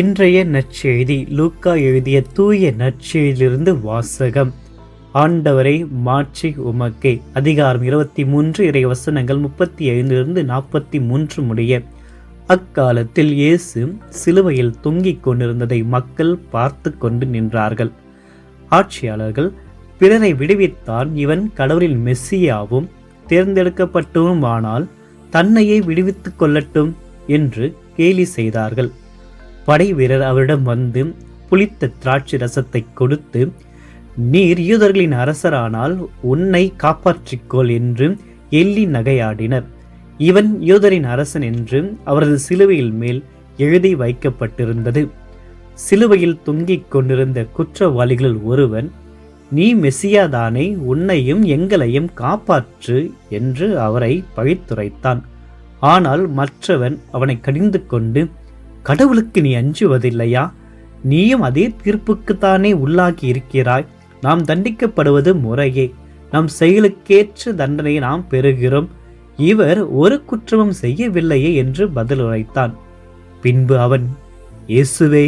இன்றைய நற்செய்தி லூக்கா எழுதிய தூய நற்செய்தியிலிருந்து வாசகம். ஆண்டவரை மாற்றி உமக்கே. அதிகாரம் இருபத்தி மூன்று இறை வசனங்கள் முப்பத்தி ஐந்திலிருந்து நாற்பத்தி மூன்று முடிய. அக்காலத்தில் இயேசு சிலுவையில் தொங்கிக் கொண்டிருந்ததை மக்கள் பார்த்து கொண்டு நின்றார்கள். ஆட்சியாளர்கள் பிறரை விடுவித்தான் இவன் கடவுளின் மெஸ்ஸியாவும் தேர்ந்தெடுக்கப்பட்டவுமானால் தன்னையே விடுவித்துக் கொள்ளட்டும் என்று கேலி செய்தார்கள். படை வீரர் அவரிடம் வந்து புளித்த திராட்சை ரசத்தை கொடுத்து நீர் யூதர்களின் அரசரானால் உன்னை காப்பாற்றிக்கொள் என்று எள்ளி நகையாடினர். இவன் யூதரின் அரசன் என்று அவரது சிலுவையில் மேல் எழுதி வைக்கப்பட்டிருந்தது. சிலுவையில் தொங்கிக் கொண்டிருந்த குற்றவாளிகளில் ஒருவன் நீ மெசியாதானே உன்னையும் எங்களையும் காப்பாற்று என்று அவரை பழித்துரைத்தான். ஆனால் மற்றவன் அவனை கடிந்து கொண்டு கடவுளுக்கு நீ அஞ்சுவதில்லையா? நீயும் அதே தீர்ப்புக்குத்தானே உள்ளாகி இருக்கிறாய். நாம் தண்டிக்கப்படுவது முறையே. நம் செயலுக்கேற்ற தண்டனையை நாம் பெறுகிறோம். இவர் ஒரு குற்றமும் செய்யவில்லையே என்று பதில் உரைத்தான். பின்பு அவன் இயேசுவே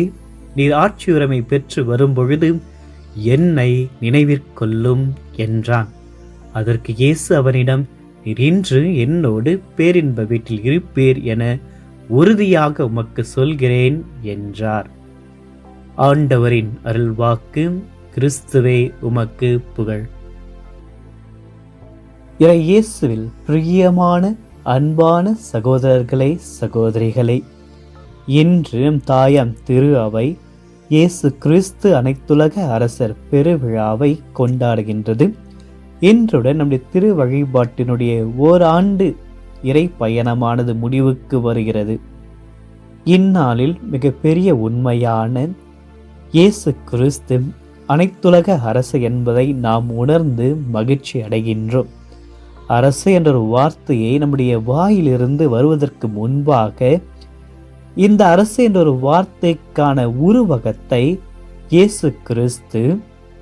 நீர் ஆட்சியுரிமை பெற்று வரும்பொழுது என்னை நினைவிற்கொள்ளும் என்றான். அதற்கு இயேசு அவனிடம் நீர் இன்று என்னோடு பேரின்ப வீட்டில் இருப்பீர் என உறுதியாக உமக்கு சொல்கிறேன் என்றார். ஆண்டவரின் அருள்வாக்கு கிறிஸ்துவே உமக்கு புகழ். இறை இயேசுவில் பிரியமான அன்பான சகோதரர்களே சகோதரிகளே இன்று தாயாம் திரு அவை இயேசு கிறிஸ்து அனைத்துலக அரசர் பெருவிழாவை கொண்டாடுகின்றது. இன்றுடன் நம்முடைய திரு வழிபாட்டினுடைய ஓராண்டு இறை பயணமானது முடிவுக்கு வருகிறது. இந்நாளில் மிகப்பெரிய உண்மையான இயேசு கிறிஸ்து அனைத்துலக அரசு என்பதை நாம் உணர்ந்து மகிழ்ச்சி அடைகின்றோம். அரசு என்ற ஒரு வார்த்தையை நம்முடைய வாயிலிருந்து வருவதற்கு முன்பாக இந்த அரசு என்ற ஒரு வார்த்தைக்கான உருவகத்தை இயேசு கிறிஸ்து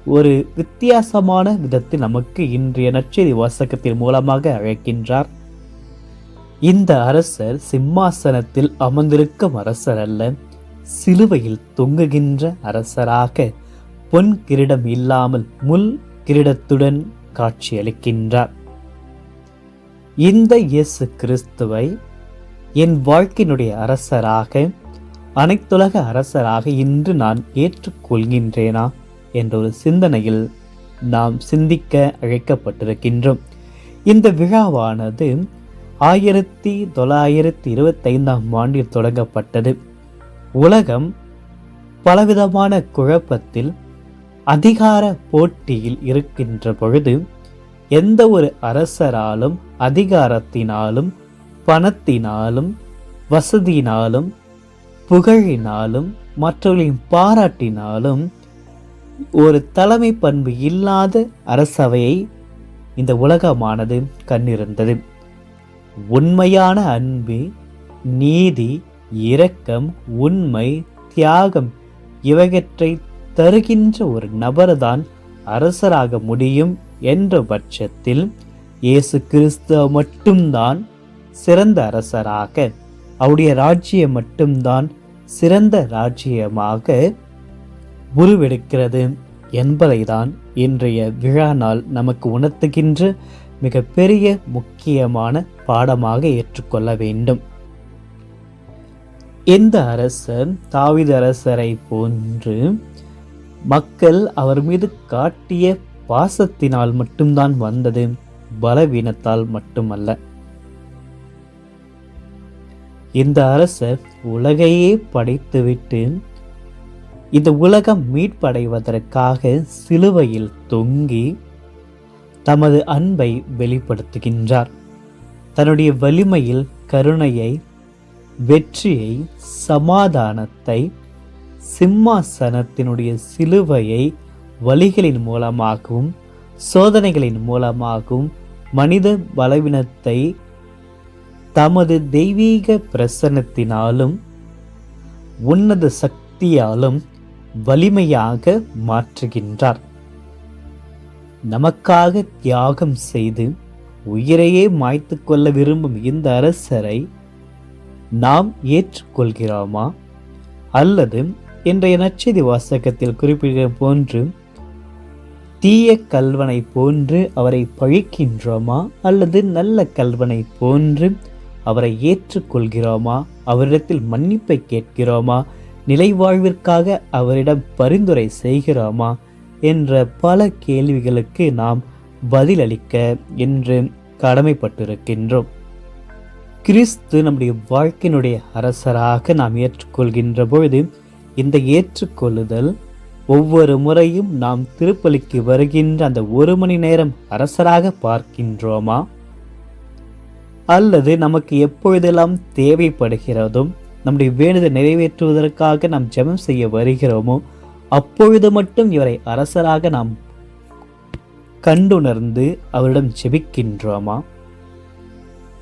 ஒரு வித்தியாசமான விதத்தில் நமக்கு இன்றைய நச்செய்தி வாசகத்தின் மூலமாக அழைக்கின்றார். இந்த அரசர் சிம்மாசனத்தில் அமர்ந்திருக்கும் அரசர் அல்ல சிலுவையில் தொங்குகின்ற அரசராக பொன் கிரீடம் இல்லாமல் முள் கிரீடத்துடன் காட்சியளிக்கின்றார். இந்த இயேசு கிறிஸ்துவை என் வாழ்க்கையினுடைய அரசராக அனைத்துலக அரசராக இன்று நான் ஏற்றுக்கொள்கின்றேனா என்ற ஒரு சிந்தனையில் நாம் சிந்திக்க அழைக்கப்பட்டிருக்கின்றோம். இந்த விழாவானது ஆயிரத்தி தொள்ளாயிரத்தி இருபத்தைந்தாம் ஆண்டில் தொடங்கப்பட்டது. உலகம் பலவிதமான குழப்பத்தில் அதிகார போட்டியில் இருக்கின்ற பொழுது எந்த ஒரு அரசராலும் அதிகாரத்தினாலும் பணத்தினாலும் வசதியினாலும் புகழினாலும் மற்றவர்களின் பாராட்டினாலும் ஒரு தலைமை பண்பு இல்லாத அரசவையை இந்த உலகமானது கண்ணிருந்தது உண்மையான அன்பு நீதி இரக்கம் உண்மை தியாகம் இவற்றை தருகின்ற ஒரு நபர்தான் அரசராக முடியும் என்ற பட்சத்தில் இயேசு கிறிஸ்துவ மட்டும்தான் சிறந்த அரசராக அவருடைய ராஜ்யம் மட்டும்தான் சிறந்த ராஜ்யமாக உருவெடுக்கிறது என்பதைதான் இன்றைய விழா நாள் நமக்கு உணர்த்துகின்ற மிகப்பெரிய முக்கியமான பாடமாக ஏற்றுக்கொள்ள வேண்டும். இந்த அரசர் தாவித அரசரை போன்று மக்கள் அவர் மீது காட்டிய பாசத்தினால் மட்டும்தான் வந்தது பலவீனத்தால் மட்டுமல்ல. இந்த அரசர் உலகையே படைத்துவிட்டு இந்த உலகம் மீட்படைவதற்காக சிலுவையில் தொங்கி தமது அன்பை வெளிப்படுத்துகின்றார். தன்னுடைய வலிமையில் கருணையை வெற்றியை சமாதானத்தை சிம்மாசனத்தினுடைய சிலுவையை வழிகளின் மூலமாகவும் சோதனைகளின் மூலமாகவும் மனித பலவீனத்தை தமது தெய்வீக பிரசன்னத்தினாலும் உன்னத சக்தியாலும் வலிமையாக மாற்றுகின்றார். நமக்காக தியாகம் செய்து உயிரையே மாய்த்து கொள்ள விரும்பும் இந்த அரசரை நாம் ஏற்றுக்கொள்கிறோமா? அல்லது இன்றைய நச்செய்தி வாசகத்தில் குறிப்பிடுகிற போன்று தீய கல்வனை போன்று அவரை பழிக்கின்றோமா? அல்லது நல்ல கல்வனை போன்று அவரை ஏற்றுக்கொள்கிறோமா? அவரிடத்தில் மன்னிப்பை கேட்கிறோமா? நிலைவாழ்விற்காக அவரிடம் பரிந்துரை செய்கிறோமா? என்ற பல கேள்விகளுக்கு நாம் பதிலளிக்க என்று கடமைப்பட்டிருக்கின்றோம். கிறிஸ்து நம்முடைய வாழ்க்கையினுடைய அரசராக நாம் ஏற்றுக்கொள்கின்ற பொழுது இந்த ஏற்றுக்கொள்ளுதல் ஒவ்வொரு முறையும் நாம் திருப்பலிக்கு வருகின்ற அந்த ஒரு மணி நேரம் அரசராக பார்க்கின்றோமா? அல்லது நமக்கு எப்பொழுதெல்லாம் தேவைப்படுகிறதும் நம்முடைய வேண்டுதல் நிறைவேற்றுவதற்காக நாம் ஜெபம் செய்ய வருகிறோமோ அப்பொழுது மட்டும் இவரை அரசராக நாம் கண்டுணர்ந்து அவரிடம் ஜெபிக்கின்றோமா?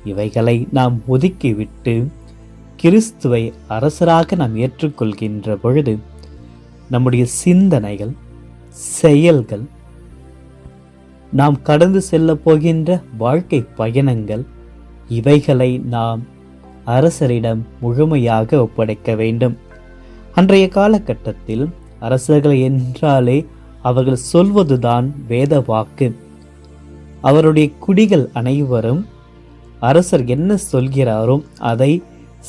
இவைகளை நாம் ஒதுக்கிவிட்டு கிறிஸ்துவை அரசராக நாம் ஏற்றுக்கொள்கின்ற பொழுது நம்முடைய சிந்தனைகள் செயல்கள் நாம் கடந்து செல்ல போகின்ற வாழ்க்கை பயணங்கள் இவைகளை நாம் அரசரிடம் முழுமையாக ஒப்படைக்க வேண்டும். அன்றைய காலகட்டத்தில் அரசர்கள் என்றாலே அவர்கள் சொல்வதுதான் வேத வாக்கு அவருடைய குடிகள் அனைவரும் அரசர் என்ன சொல்கிறாரோ அதை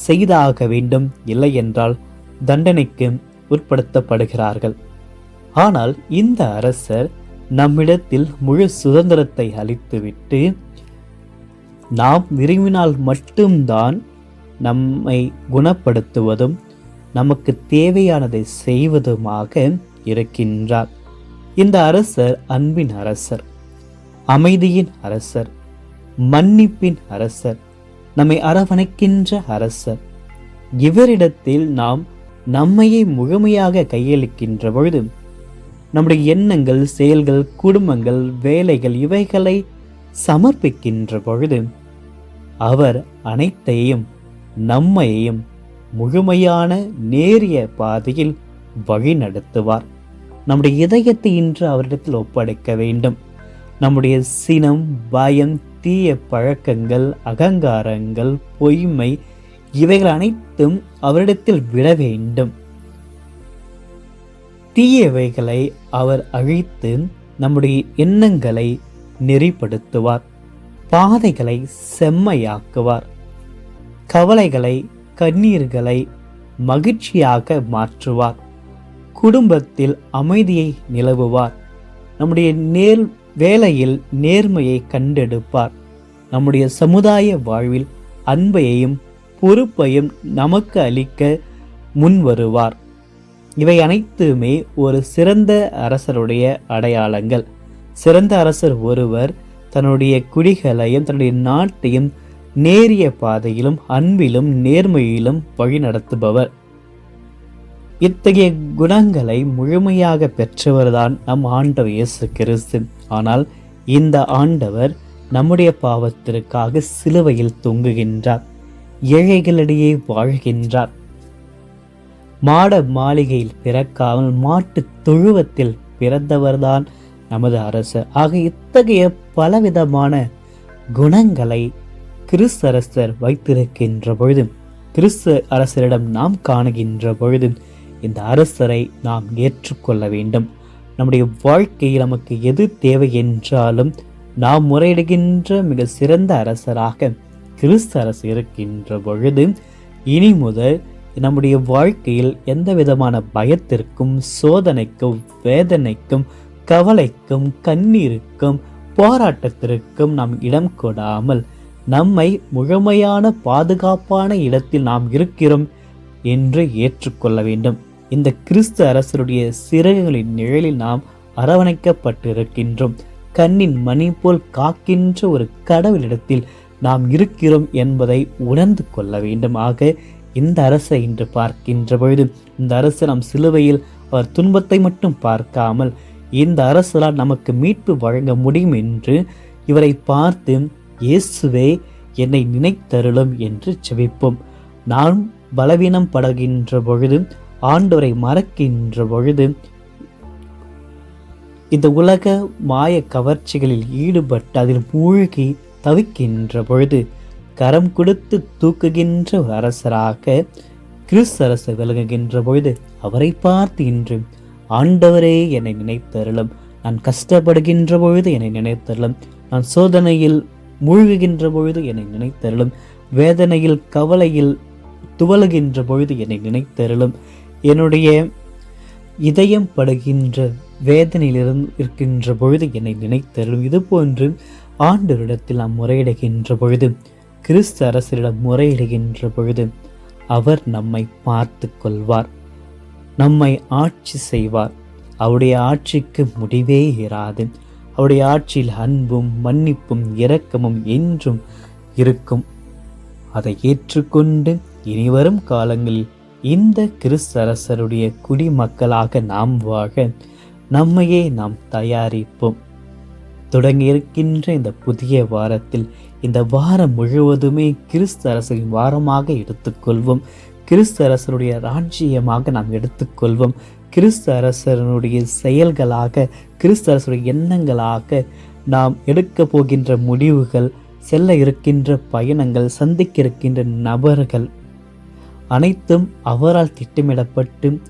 செய்தாக வேண்டும் இல்லை என்றால் தண்டனைக்கு உட்படுத்தப்படுகிறார்கள். ஆனால் இந்த அரசர் நம்மிடத்தில் முழு சுதந்திரத்தை அளித்துவிட்டு நாம் விரும்பினால் மட்டும்தான் நம்மை குணப்படுத்துவதும் நமக்கு தேவையானதை செய்வதுமாக இருக்கின்றார். இந்த அரசர் அன்பின் அரசர் அமைதியின் அரசர் மன்னிப்பின் அரசர் நம்மை அரவணைக்கின்ற அரசர். இவரிடத்தில் நாம் நம்மையே முழுமையாக கையளிக்கின்ற பொழுது நம்முடைய எண்ணங்கள் செயல்கள் குடும்பங்கள் வேலைகள் இவைகளை சமர்ப்பிக்கின்ற பொழுது அவர் அனைத்தையும் நம்மையும் முழுமையான நேரிய பாதையில் வழி நடத்துவார். நம்முடைய இதயத்தை இன்று அவரிடத்தில் ஒப்படைக்க வேண்டும். நம்முடைய சினம் பயம் தீய பழக்கங்கள் அகங்காரங்கள் பொய்மை இவைகள் அனைத்தும் அவரிடத்தில் விட வேண்டும். தீயவைகளை அவர் அழித்து நம்முடைய எண்ணங்களை நெறிப்படுத்துவார். பாதைகளை செம்மையாக்குவார். கவலைகளை கண்ணீர்களை மகிழ்ச்சியாக மாற்றுவார். குடும்பத்தில் அமைதியை நிலவுவார். நம்முடைய நேர் வேலையில் நேர்மையை கண்டெடுப்பார். நம்முடைய சமுதாய வாழ்வில் அன்பையையும் பொறுப்பையும் நமக்கு அளிக்க முன் வருவார். இவை அனைத்துமே ஒரு சிறந்த அரசருடைய அடையாளங்கள். சிறந்த அரசர் ஒருவர் தன்னுடைய குடிகளையும் தன்னுடைய நாட்டையும் நேரிய பாதையிலும் அன்பிலும் நேர்மையிலும் வழிநடத்துபவர் இத்தகைய குணங்களை முழுமையாக பெற்றவர்தான் நம் ஆண்டவர் இயேசு கிறிஸ்து. ஆனால் இந்த ஆண்டவர் நம்முடைய பாவத்திற்காக சிலுவையில் தொங்குகின்றார் ஏழைகளிடையே வாழ்கின்றார். மாட மாளிகையில் பிறக்காமல் மாட்டு தொழுவத்தில் பிறந்தவர்தான் நமது அரசர். ஆக இத்தகைய பலவிதமான குணங்களை கிறிஸ்து அரசர் வைத்திருக்கின்ற பொழுது கிறிஸ்து அரசரிடம் நாம் காணுகின்ற பொழுது இந்த அரசரை நாம் ஏற்றுக்கொள்ள வேண்டும். நம்முடைய வாழ்க்கையில் நமக்கு எது தேவை என்றாலும் நாம் முறையிடுகின்ற மிக சிறந்த அரசராக கிறிஸ்து அரசு இருக்கின்ற பொழுது இனி முதல் நம்முடைய வாழ்க்கையில் எந்த விதமான பயத்திற்கும் சோதனைக்கும் வேதனைக்கும் கவலைக்கும் கண்ணீருக்கும் போராட்டத்திற்கும் நாம் இடம் கொடாமல் நம்மை முழுமையான பாதுகாப்பான இடத்தில் நாம் இருக்கிறோம் என்று ஏற்றுக்கொள்ள வேண்டும். இந்த கிறிஸ்து அரசருடைய சிறகுகளின் நிழலில் நாம் அரவணைக்கப்பட்டிருக்கின்றோம். கண்ணின் மணி போல் காக்கின்ற ஒரு கடவுளிடத்தில் நாம் இருக்கிறோம் என்பதை உணர்ந்து கொள்ள வேண்டும் ஆக இந்த அரசை இன்று பார்க்கின்ற பொழுது இந்த அரசு நம் சிலுவையில் அவர் துன்பத்தை மட்டும் பார்க்காமல் இந்த அரசரால் நமக்கு மீட்பு வழங்க முடியும் என்று இவரை பார்த்து இயேசுவே என்னை நினைத்தருளும் என்று செவிப்போம் நான் பலவீனம் படுகின்ற பொழுது ஆண்டவரை மறக்கின்ற பொழுது இந்த உலக மாய கவர்ச்சிகளில் ஈடுபட்டு அதில் மூழ்கி தவிக்கின்ற பொழுது கரம் கொடுத்து தூக்குகின்ற ஒரு அரசராக கிறிஸ்தரசு அரசு விலகுகின்ற பொழுது அவரை பார்த்து இன்று ஆண்டவரே என்னை நினைத்தருளும். நான் கஷ்டப்படுகின்ற பொழுது என்னை நினைத்தருளும். நான் சோதனையில் மூழ்குகின்ற பொழுது என்னை நினைத்தருளும். வேதனையில் கவலையில் துவலுகின்ற பொழுது என்னை நினைத்தருளும். என்னுடைய இதயம் படுகின்ற வேதனையிலிருந்து இருக்கின்ற பொழுது என்னை நினைத்தருளும். இது போன்று ஆண்டவரிடத்தில் நாம் முறையிடுகின்ற பொழுது கிறிஸ்து அரசரிடம் முறையிடுகின்ற பொழுது அவர் நம்மை பார்த்து கொள்வார் நம்மை ஆட்சி செய்வார். அவருடைய ஆட்சிக்கு முடிவே இராது. அவருடைய ஆட்சியில் அன்பும் மன்னிப்பும் இரக்கமும் என்றும் இருக்கும். அதை ஏற்றுக்கொண்டு இனிவரும் காலங்களில் இந்த கிறிஸ்தரசருடைய குடிமக்களாக நாம் வாழ நம்மையே நாம் தயாரிப்போம். தொடங்கியிருக்கின்ற இந்த புதிய வாரத்தில் இந்த வாரம் முழுவதுமே கிறிஸ்து அரசின் வாரமாக எடுத்துக்கொள்வோம். கிறிஸ்து அரசருடைய ராஜ்யமாக நாம் எடுத்துக்கொள்வோம். கிறிஸ்து அரசனுடைய செயல்களாக கிறிஸ்து அரசருடைய எண்ணங்களாக நாம் எடுக்க போகின்ற முடிவுகள் செல்ல இருக்கின்ற பயணங்கள் சந்திக்க இருக்கின்ற நபர்கள் அனைத்தும் அவரால் திட்டமிடப்பட்டு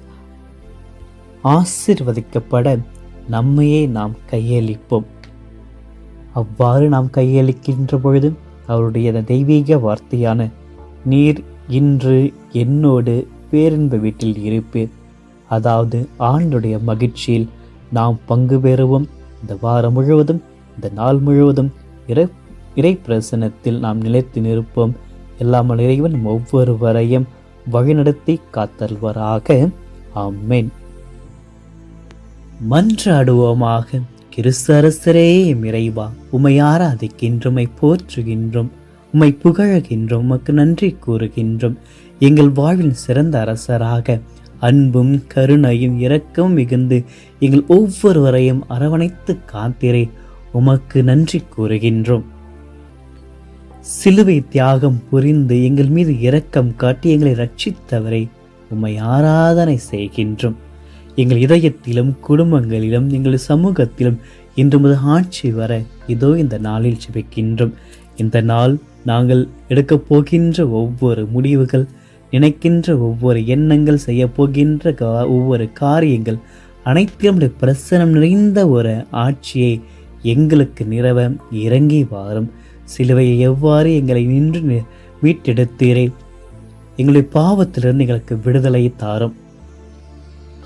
ஆசிர்வதிக்கப்பட நம்மையே நாம் கையளிப்போம். அவ்வாறு நாம் கையளிக்கின்ற பொழுது அவருடைய தெய்வீக வார்த்தையான நீர் இன்று என்னோடு பேரின்ப வீட்டில் இருப்பேன் அதாவது ஆண்டுடைய மகிழ்ச்சியில் நாம் பங்கு பெறுவோம். இந்த வாரம் முழுவதும் இந்த நாள் முழுவதும் இறை இறை பிரசனத்தில் நாம் நிலைத்து நிற்போம். எல்லாமல் இறைவன் ஒவ்வொருவரையும் வழிநடத்தி காத்தல்வராக ஆமேன். மன்றாடுவோமாக கிறிஸ்து அரசரே இறைவா உமை ஆராதிக்கின்றோமை போற்றுகின்றோம். உம்மை புகழகின்றோம் உமக்கு நன்றி கூறுகின்றோம். எங்கள் வாழ்வின் சிறந்த அரசராக அன்பும் கருணையும் இரக்கம் மிகுந்து எங்கள் ஒவ்வொருவரையும் அரவணைத்து காத்திரே உமக்கு நன்றி கூறுகின்றோம். சிலுவை தியாகம் புரிந்து எங்கள் மீது இரக்கம் காட்டி எங்களை ரட்சித்தவரை உம்மை ஆராதனை செய்கின்றோம். எங்கள் இதயத்திலும் குடும்பங்களிலும் எங்கள் சமூகத்திலும் இன்று முதல் ஆட்சி வர இதோ இந்த நாளில் ஜெபிக்கின்றோம். இந்த நாள் நாங்கள் எடுக்கப் போகின்ற ஒவ்வொரு முடிவுகள் நினைக்கின்ற ஒவ்வொரு எண்ணங்கள் செய்ய போகின்ற கா- ஒவ்வொரு காரியங்கள் அனைத்திலும் பிரசனம் நிறைந்த ஒரு ஆட்சியை எங்களுக்கு நிறவ இறங்கி வாரும். சிலுவையை எவ்வாறு எங்களை நின்று நி- மீட்டெடுத்தீரே. எங்களுடைய பாவத்திலிருந்து எங்களுக்கு விடுதலை தாரும்.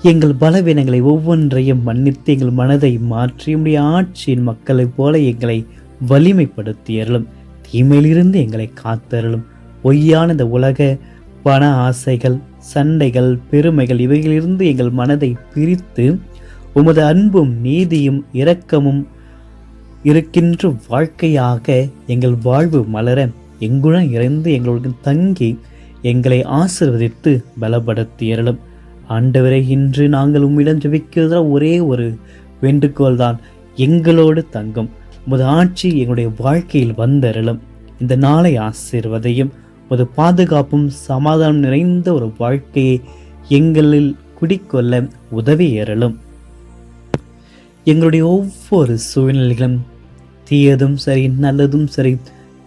எங்கள் பலவீனங்களை ஒவ்வொன்றையும் மன்னித்து எங்கள் மனதை மாற்றி உடைய ஆட்சியின் மக்களைப் போல எங்களை வலிமைப்படுத்தியருளும். தீமையிலிருந்து எங்களை காத்தருளும். பொய்யான இந்த உலக பண ஆசைகள் சண்டைகள் பெருமைகள் இவைகளிலிருந்து எங்கள் மனதை பிரித்து உமது அன்பும் நீதியும் இரக்கமும் இருக்கின்ற வாழ்க்கையாக எங்கள் வாழ்வு மலர எங்குடன் இறைந்து எங்களுடன் தங்கி எங்களை ஆசிர்வதித்து பலப்படுத்தியறலும் ஆண்டவரை இன்று நாங்கள் உம்மிடம் ஜெபிக்கிறத ஒரே ஒரு வேண்டுகோள் தான் எங்களோடு தங்கும். உமது ஆட்சி எங்களுடைய வாழ்க்கையில் வந்தருளும் இந்த நாளை ஆசீர்வதையும் உமது பாதுகாப்பும் சமாதானம் நிறைந்த ஒரு வாழ்க்கையை எங்களில் குடிக்கொள்ள உதவி ஏறலும். எங்களுடைய ஒவ்வொரு சூழ்நிலைகளும் தீயதும் சரி நல்லதும் சரி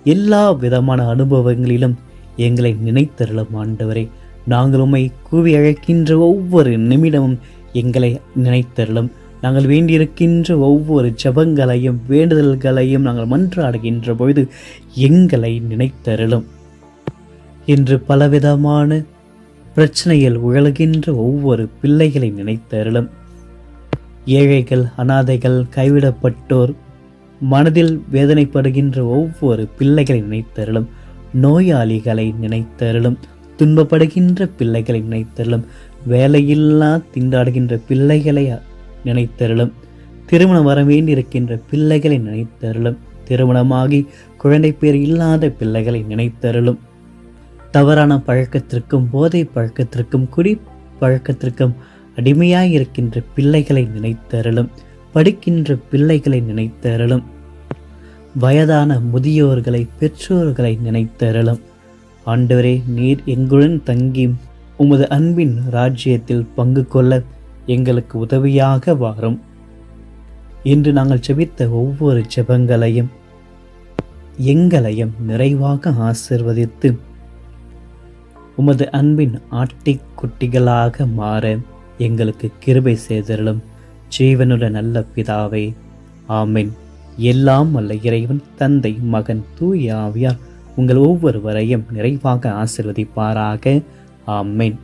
எல்லா விதமான அனுபவங்களிலும் எங்களை நினைத்தருளும் ஆண்டவரே. நாங்கள் உம்மை கூவி அழைக்கின்ற ஒவ்வொரு நிமிடமும் எங்களை நினைத்தருளும். நாங்கள் வேண்டியிருக்கின்ற ஒவ்வொரு ஜெபங்களையும் வேண்டுதல்களையும் நாங்கள் மன்றாடுகின்ற பொழுது எங்களை நினைத்தருளும். இன்று பலவிதமான பிரச்சனையில் உழல்கின்ற ஒவ்வொரு பிள்ளைகளை நினைத்தருளும். ஏழைகள் அனாதைகள் கைவிடப்பட்டோர் மனதில் வேதனைப்படுகின்ற ஒவ்வொரு பிள்ளைகளை நினைத்தருளும். நோயாளிகளை நினைத்தருளும். துன்பப்படுகின்ற பிள்ளைகளை நினைத்தருளும். வேலையில்லா திண்டாடுகின்ற பிள்ளைகளை நினைத்தருளும். திருமணம் வர வேண்டியிருக்கின்ற பிள்ளைகளை நினைத்தருளும். திருமணமாகி குழந்தை பேர் இல்லாத பிள்ளைகளை நினைத்தருளும். தவறான பழக்கத்திற்கும் போதை பழக்கத்திற்கும் குடி பழக்கத்திற்கும் அடிமையாய் இருக்கின்ற பிள்ளைகளை நினைத்தருளும். படிக்கின்ற பிள்ளைகளை நினைத்தருளும். வயதான முதியோர்களை பெற்றோர்களை நினைத்தருளும். ஆண்டவரே நீர் எங்களுடன் தங்கி உமது அன்பின் ராஜ்யத்தில் பங்கு கொள்ள எங்களுக்கு உதவியாக வாரும். இன்று நாங்கள் செபித்த ஒவ்வொரு ஜெபங்களையும் எங்களையும் நிறைவாக ஆசிர்வதித்து உமது அன்பின் ஆட்டிக்குட்டிகளாக மாற எங்களுக்கு கிருபை செய்தருளும். ஜீவனுள்ள நல்ல பிதாவே ஆமென். எல்லாம் வல்ல இறைவன் தந்தை மகன் தூய ஆவியார் உங்கள் ஒவ்வொருவரையும் நிறைவாக ஆசிர்வதிப்பாராக. ஆமேன்.